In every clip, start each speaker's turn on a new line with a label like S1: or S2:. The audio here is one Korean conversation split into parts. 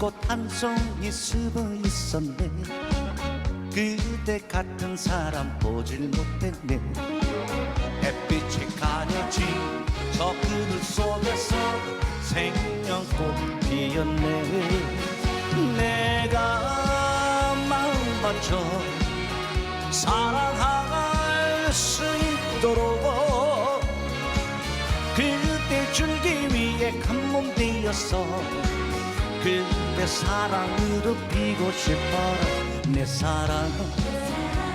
S1: 꽃한 송이 숨어 있었네. 그대 같은 사람 보질 못했네. 햇빛이 가려진 저 그늘 속에서 생명꽃 피었네. 내가 마음 맞춰 사랑할 수 있도록 그대 줄기 위에 한몸 되었어 그 대 사랑으로 피고 싶어 내 사랑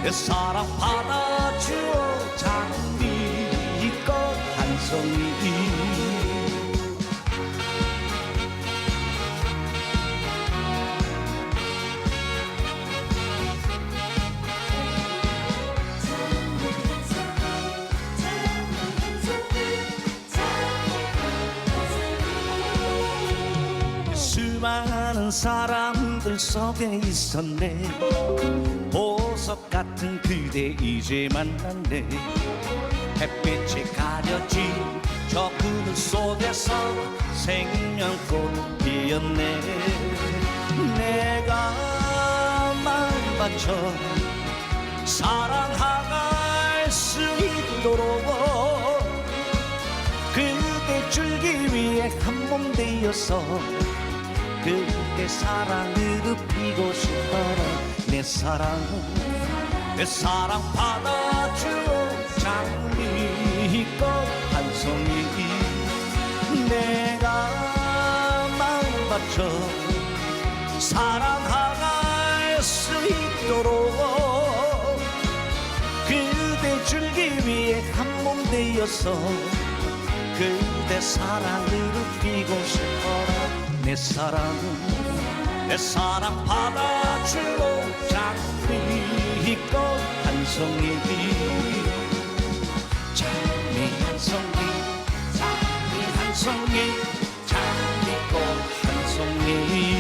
S1: 내 사랑 받아주어 장미꽃 한 송이 수많은 사람들 속에 있었네. 보석 같은 그대 이제 만났네. 햇빛이 가려진 저 그늘 속에서 생명꽃 피었네. 내가 마음 맞춰 사랑할 수 있도록 그대 줄기 위해 한 몸 되어서 그대 사랑으로 피고 싶어라 내 사랑 내 사랑 받아주어 장미꽃 한 송이 내가 마음 받쳐 사랑할 수 있도록 그대 줄기 위해 한 몸 되어서 그대 사랑으로 피고 싶어라 사랑은 내 사랑 받아줄로 장미꽃 한 송이니 장미 한 송이 장미 한 송이 장미꽃 한 송이.